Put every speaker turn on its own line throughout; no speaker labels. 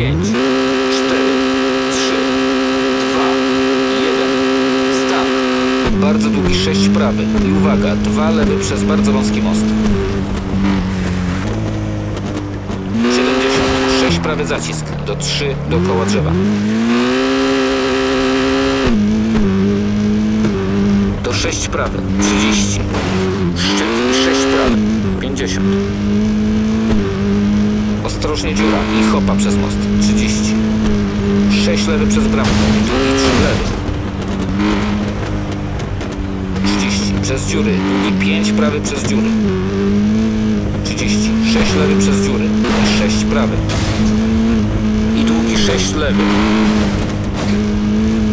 5, 4, 3, 2, 1. Start. Bardzo długi 6 prawy. I uwaga, dwa lewy przez bardzo wąski most. 70. 6 prawy zacisk. Do 3 dookoła drzewa. Do 6 prawy. 30. Szczyt i 6 prawy. 50. Ostrożnie dziura i hopa przez most. 30. 6 lewy przez bramkę. Długi 3 lewy. 30. Przez dziury. Długi 5 prawy przez dziury. 30. 6 lewy przez dziury. I 6 prawy. I długi 6 lewy.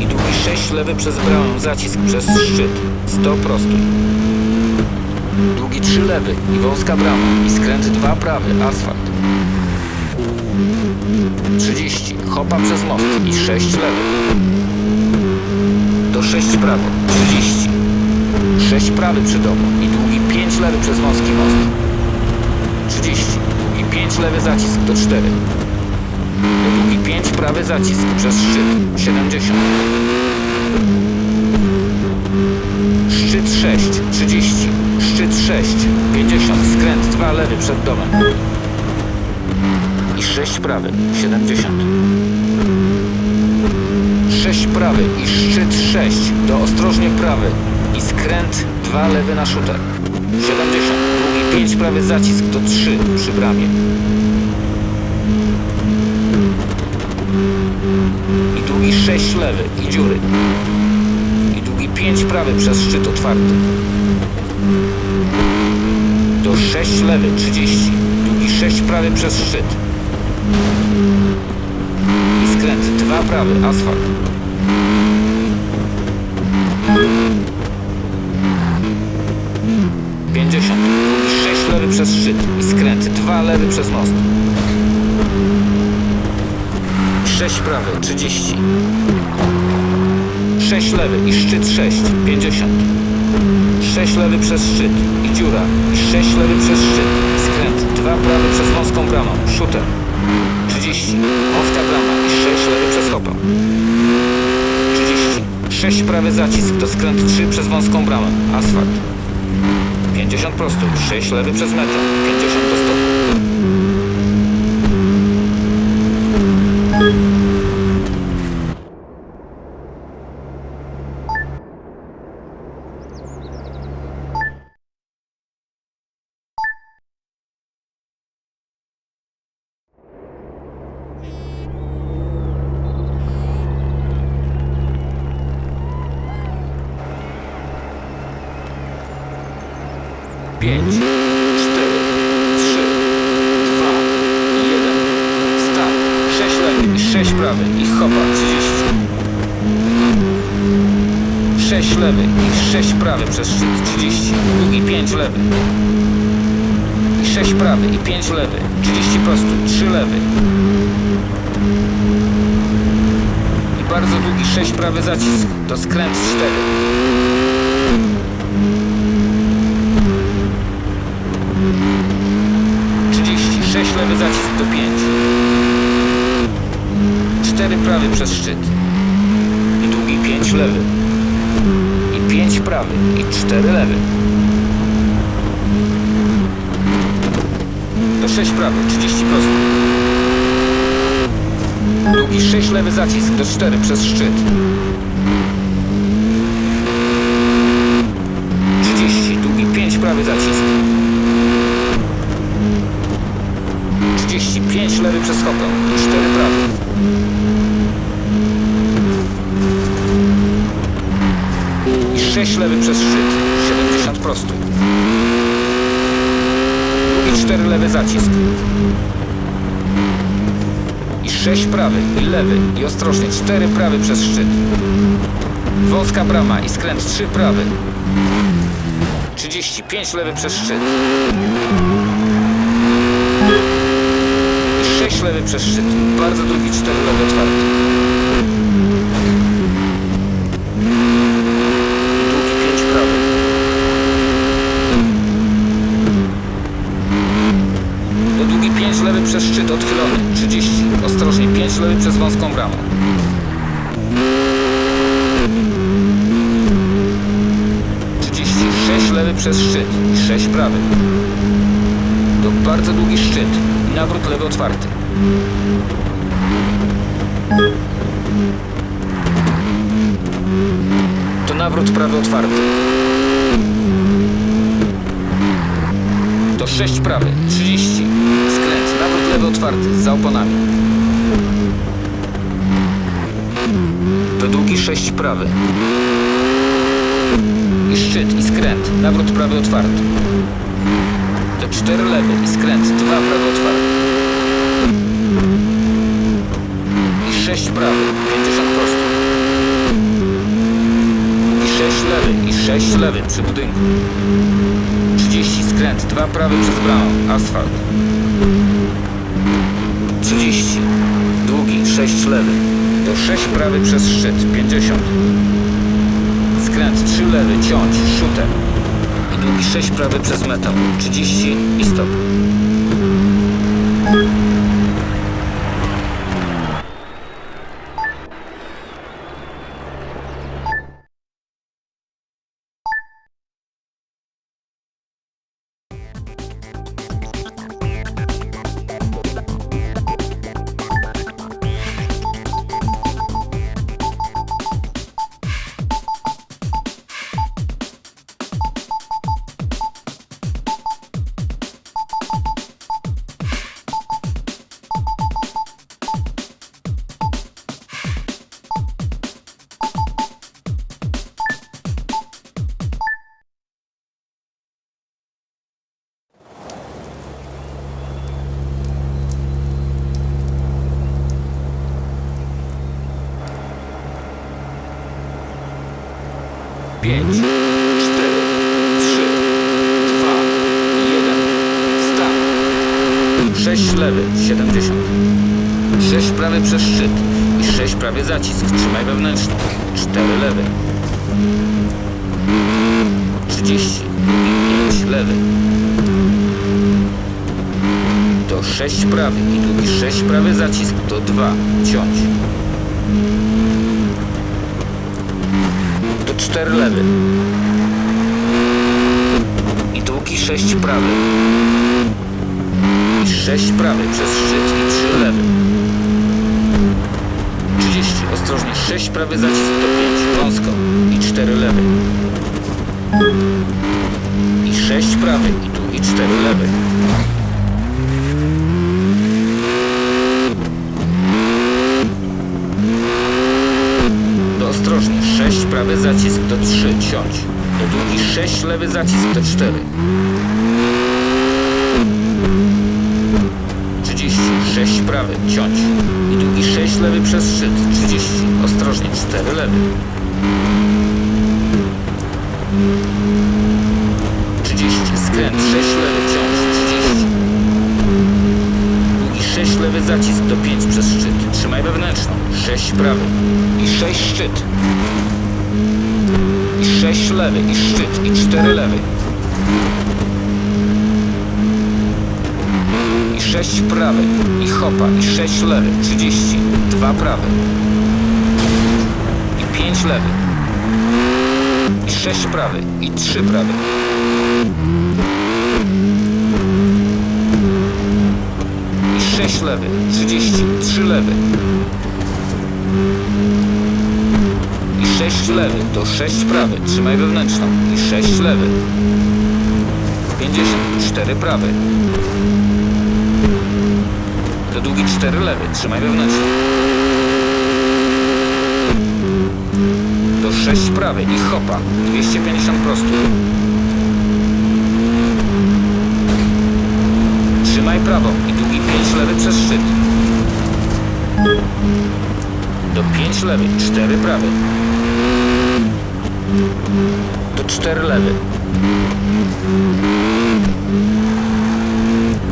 I długi 6 lewy przez bramę. Zacisk przez szczyt. 100 prostuj. Długi 3 lewy i wąska brama. I skręt 2 prawy. Asfalt. 30. Hopa przez most i 6 lewy. Do 6 prawo. 30. 6 prawy przy domu i długi 5 lewy przez wąski most. 30. Długi 5 lewy zacisk do 4. Do długi 5 prawy zacisk przez szczyt. 70. Szczyt 6. 30. Szczyt 6. 50. Skręt 2 lewy przed domem. I 6 prawy. 70. 6 prawy i szczyt 6 do ostrożnie prawy i skręt 2 lewy na shooter. 70. Długi 5 prawy zacisk do 3 przy bramie. I długi 6 lewy i dziury. I długi 5 prawy przez szczyt otwarty. Do 6 lewy 30. Długi 6 prawy przez szczyt. I skręt 2 prawy, asfalt. Pięćdziesiąt. 6 lewy przez szczyt. I skręt 2 lewy przez most. 6 prawy, 30. 6 lewy i szczyt 6, 50. 6 lewy przez szczyt i dziura. I 6 lewy przez szczyt. Skręt 2 prawy przez wąską bramę. Shooter. 30. Wąska brama i 6 lewy przez hopę. 30. 6 prawy zacisk to skręt 3 przez wąską bramę. Asfalt. 50 prosto. 6 lewy przez metę. 50 do stopu. 6 lewy i 6 prawy przez szczyt 30, długi 5 lewy. I 6 prawy i 5 lewy, 30 prosto, 3 lewy. I bardzo długi 6 prawy zacisk, to skręt 4. Sześć lewy zacisk do 5. 4 prawy przez szczyt. I długi 5 lewy. I pięć prawy. I cztery lewy. Do sześć prawy. Trzydzieści prosto. Długi sześć lewy zacisk do cztery przez szczyt. Trzydzieści. Długi pięć prawy zacisk. 35 lewy przez hopę i 4 prawy. I 6 lewy przez szczyt. 70 prosty. I 4 lewy zacisk. I 6 prawy i ostrożnie 4 prawy przez szczyt. Wąska brama i skręt 3 prawy. 35 lewy przez szczyt. I 6 lewy przez szczyt. Bardzo długi 4 lewy otwarty. I długi 5 prawy. To długi 5 lewy przez szczyt Szczyt odchylony. 30. Ostrożnie 5 lewy przez wąską bramę. Trzydzieści sześć lewy przez szczyt i sześć prawy. To bardzo długi szczyt. Nawrót lewy otwarty. To nawrót prawy otwarty. To 6 prawy, 30. Skręt, nawrót lewy otwarty, za oponami. To długi 6 prawy. I szczyt, i skręt, nawrót prawy otwarty. To 4 lewy, i skręt, 2 prawy otwarty. I 6 prawy, 50 prosto. I 6 lewy, i 6 lewy przy budynku. 30 skręt, 2 prawy przez bramę, asfalt. 30. Długi, 6 lewy. Do 6 prawy przez szczyt, 50. Skręt, 3 lewy, ciąć, szutem. I długi 6 prawy przez metal, 30 i stop. Pięć, cztery, trzy, dwa, jeden, start. Sześć lewy, 70. Sześć prawy przez szczyt i sześć prawie zacisk. Trzymaj wewnętrzną. Cztery lewy. 30 i 5 lewy. To 6 prawy i długi 6 prawy zacisk to 2 ciąć. 4 lewy. I długi 6 prawy. I 6 prawy przez szczyt i 3 lewy. 30. Ostrożnie 6 prawy zacisk to 5 wąsko i 4 lewy. I 6 prawy i długi 4 lewy. To ostrożnie 6 prawy zacisk to 3 ciąć. Do długi 6 lewy zacisk to 4. 30 6 prawy ciąć. I długi 6 lewy przez szczyt 30. Ostrożnie 4 lewy. 30 skręt 6 lewy ciąż 30 Długi 6 lewy zacisk do 5 przez szczyt Trzymaj wewnętrzną 6 prawy i 6 szczyt I 6 lewy i szczyt i 4 lewy. I 6 prawy i hopa i 6 lewy 30 2 prawy. I 5 lewy. I 6 prawy i 3 prawy. I 6 lewy, 30, 3 lewy. I 6 lewy, to 6 prawy, trzymaj wewnętrzną. I 6 lewy. 50, 4 prawy. To długi 4 lewy, trzymaj wewnętrzną. To 6 prawy i hopa, 250 prosto. Trzymaj prawą i długi 5 lewy przez szczyt. Do 5 lewy, 4 prawy. Do 4 lewy.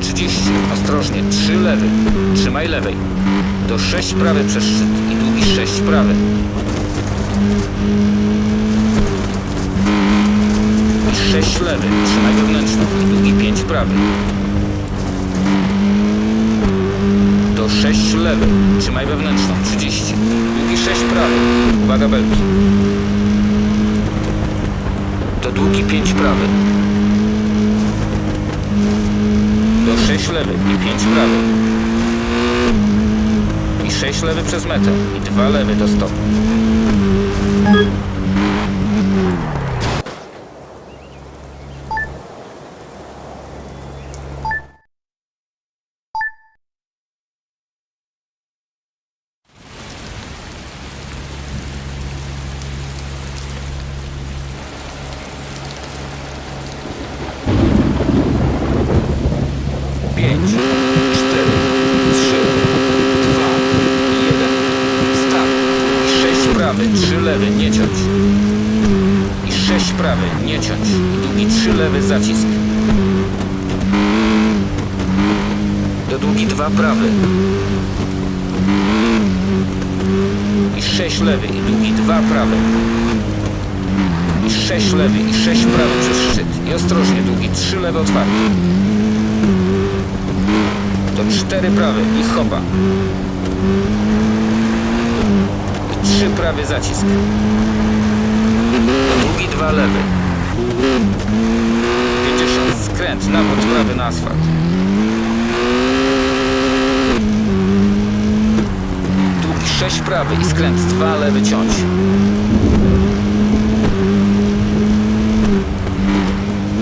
30, ostrożnie, 3 lewy. Trzymaj lewej. Do 6 prawy przez szczyt i długi 6 prawy. I 6 lewy. Trzymaj wewnętrzną i długi 5 prawy. 6 lewy. Trzymaj wewnętrzną. 30. Długi 6 prawy. Uwaga belki. Do długi 5 prawy. Do 6 lewy i 5 prawy. I 6 lewy przez metę. I 2 lewy do stopu. Pięć, cztery, trzy, dwa, jeden. Start. I sześć prawy, trzy lewy, nie ciąć. I sześć prawy, nie ciąć. I długi trzy lewy, zacisk. Do długi dwa prawy. I sześć lewy, i długi dwa prawy. I sześć lewy, i sześć prawy przez szczyt. I ostrożnie długi trzy lewe otwarte. To cztery prawy i hopa. Trzy prawy zacisk. Długi dwa lewy. 50 skręt, nawrót prawy na asfalt. Długi sześć prawy i skręt dwa lewy ciąć.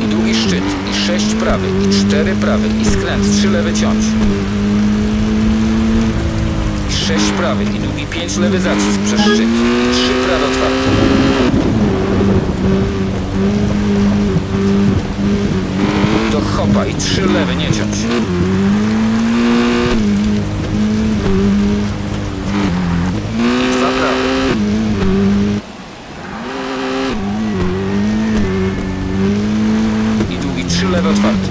I długi szczyt i sześć prawy i cztery prawy i skręt trzy lewy ciąć. I sześć prawy i długi pięć lewy zacisk przez szczyt i trzy prawe otwarte. Do hopa i trzy lewe nie ciąć. I dwa prawe. I długi trzy lewe otwarte.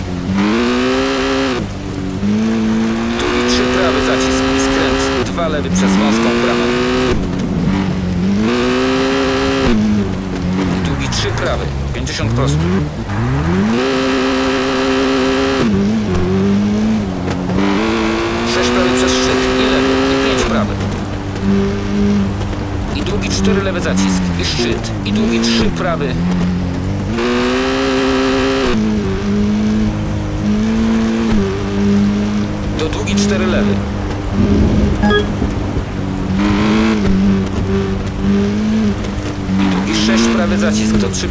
I długi trzy prawy zacisk i lewy przez wąską bramę. Długi trzy prawy. 50 prostu. Sześć prawy przez szczyt i lewy i pięć prawy. I długi cztery lewe zacisk i szczyt. I długi trzy prawy.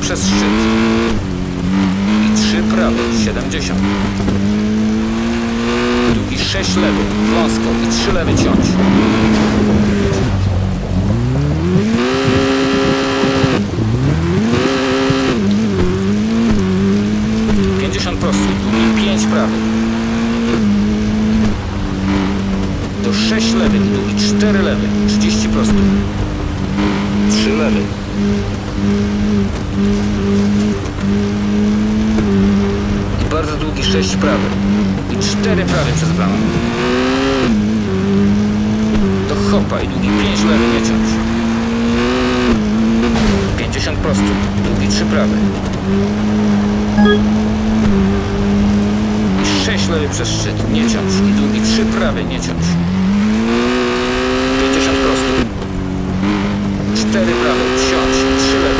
Przez szczyt. I trzy prawy, 70. Długi sześć lewy, wąsko i trzy lewy ciąć. Pięćdziesiąt prostych, długi pięć prawy. Do 6 lewy i długi 4 lewy, 30 prostu. 3 lewy. I bardzo długi 6 prawy. I 4 prawy przez bramę. Do hopa i długi 5 lewy nie ciąć. 50 prostu, długi 3 prawy. I 6 lewy przez szczyt, nie ciąć. I długi 3 prawy, nie ciąć. 50 prostu. 4 prawy, ciąć. 3 lewy.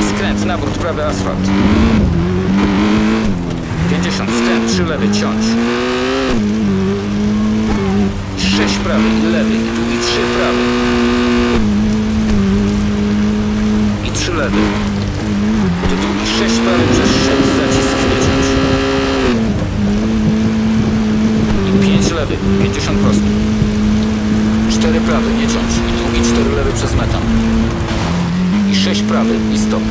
I skręt, nawrót, prawy asfalt. 50 skręt, 3 lewy, ciąć. 6 prawy lewy i długi 3 prawy. I 3 lewy. Do długi 6 prawy przez szczyt, zacisk nie ciąć. I 5 lewy, 50 prostu. 4 prawy, nie ciąć. I długi 4 lewy przez metan. I 6 prawy i stop.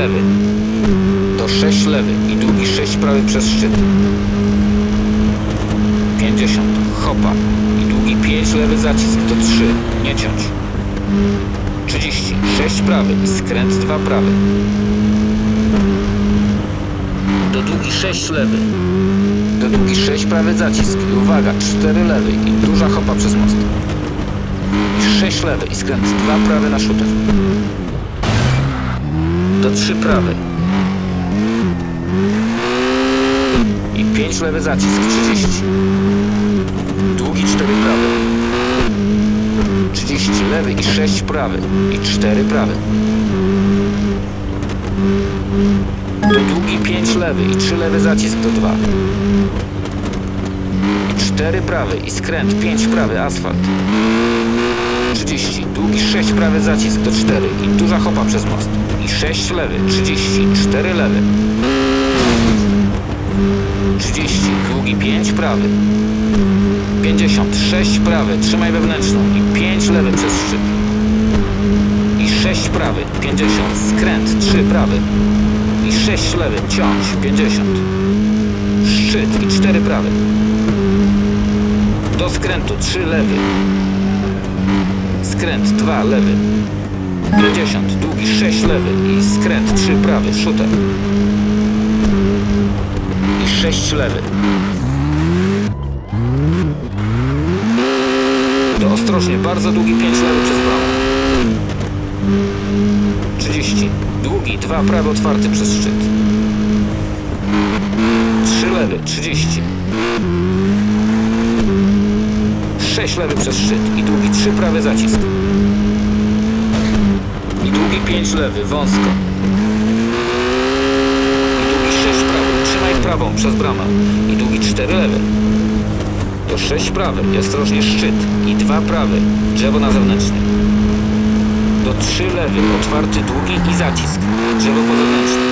Lewy. Do 6 lewy i długi 6 prawy przez szczyt. 50. Hopa. I długi 5 lewy zacisk do 3. Nie ciąć. 30. 6 prawy i skręt 2 prawy. Do długi 6 lewy. Do długi 6 prawy zacisk i uwaga, 4 lewy i duża hopa przez most. I 6 lewy i skręt 2 prawy na shooter. Do 3 prawy. I 5 lewy zacisk 30. Długi 4 prawy. 30 lewy i 6 prawy. I 4 prawy. Do długi 5 lewy i 3 lewy zacisk do 2. I 4 prawy i skręt 5 prawy asfalt. 30. Długi 6 prawy zacisk do 4 i duża hopa przez most. I 6 lewy. 30. 4 lewy. 30. Długi 5 prawy. 50. 6 prawy. Trzymaj wewnętrzną. I 5 lewy przez szczyt. I 6 prawy. 50. Skręt 3 prawy. I 6 lewy. Ciąć. 50. Szczyt i 4 prawy. Do skrętu 3 lewy. Skręt 2 lewy. 50. Długi 6 lewy. I skręt 3 prawy. Shooter. I 6 lewy. To ostrożnie, bardzo długi 5 lewy przez prawo. 30. Długi 2 prawy otwarty przez szczyt. 3 lewy, 30. 6 lewy przez szczyt i długi 3 prawy zacisk. I długi 5 lewy, wąsko. I długi 6 prawy, trzymaj prawą przez bramę. I długi 4 lewy. To 6 prawy ostrożnie szczyt. I 2 prawy, drzewo na zewnętrznej. Do 3 lewy, otwarty długi i zacisk. Drzewo po zewnętrznej.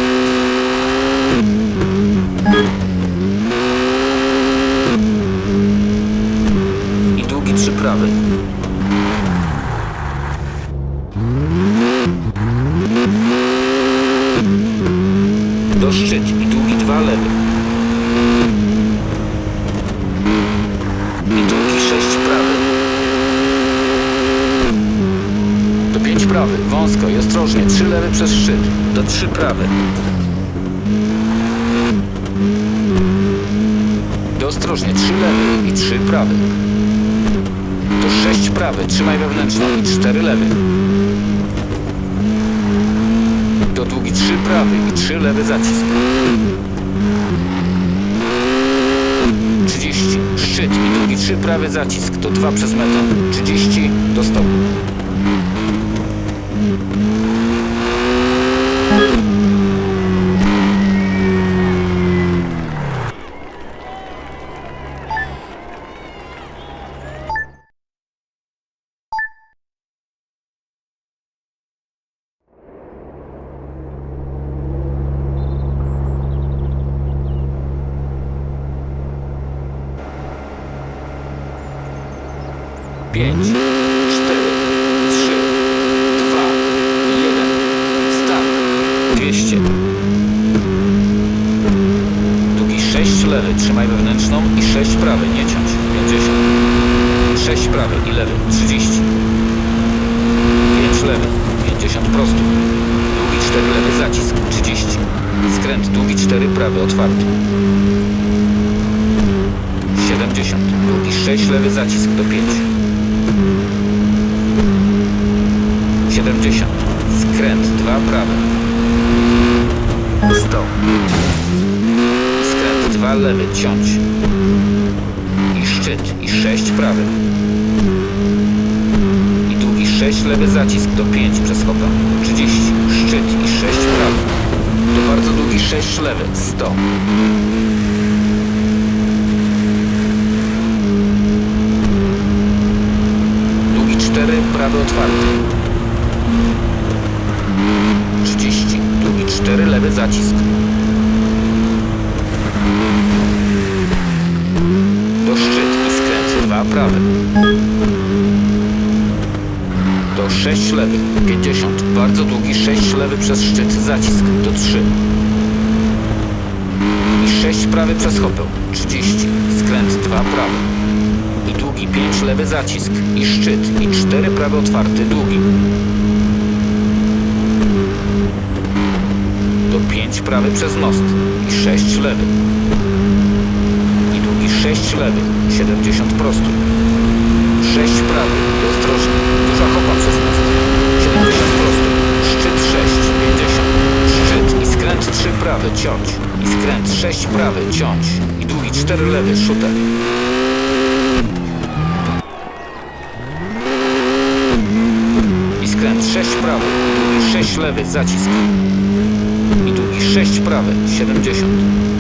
I długi 3 prawy. Do szczyt i długi 2 lewy. I długi 6 prawy. Do 5 prawy, wąsko i ostrożnie, 3 lewy przez szczyt. Do 3 prawy. Do ostrożnie, 3 lewy i 3 prawy. Do 6 prawy, trzymaj wewnętrzną i 4 lewy. Do długi 3 prawy i 3 lewy zacisk. 30. Szczyt i długi 3 prawy zacisk to 2 przez metr. 30 do stopu. Pięć, cztery, trzy, dwa, jeden. Start. Dwieście. Długi sześć lewy, trzymaj wewnętrzną i sześć prawy, nie ciąć. Pięćdziesiąt. Sześć prawy i lewy, trzydzieści. Pięć lewy, pięćdziesiąt prosto. Długi cztery lewy, zacisk, trzydzieści. Skręt, długi cztery prawy, otwarty. 70. Długi 6 lewy zacisk do 5. 70. Skręt 2 prawy. 100. Skręt 2 lewy ciąć. I szczyt i 6 prawy. I długi 6 lewy zacisk do 5 przez hopa. 30. Szczyt i 6 prawy. To bardzo długi 6 lewy. 100. Długi 4, prawy otwarty. 30. Długi 4, lewy zacisk. prawy. Do 6 lewy, 50. Bardzo długi 6 lewy przez szczyt, zacisk. Do 3. I 6 prawy przez hopę, 30. Skręt 2 prawy. I długi 5 lewy zacisk. I szczyt. I 4 prawy otwarty, długi. Do 5 prawy przez most. I 6 lewy. I długi 6 lewy. 70 prosto. 6 prawy. Ostrożnie. Duża hopa przez most. 70 prosto. Szczyt 6. 50. Szczyt i skręt 3 prawy. Ciąć. I skręt 6 prawy. Ciąć. I długi 4 lewy. Szuter. I skręt 6 prawy. Długi 6 lewy. Zacisk. I długi 6 prawy. 70.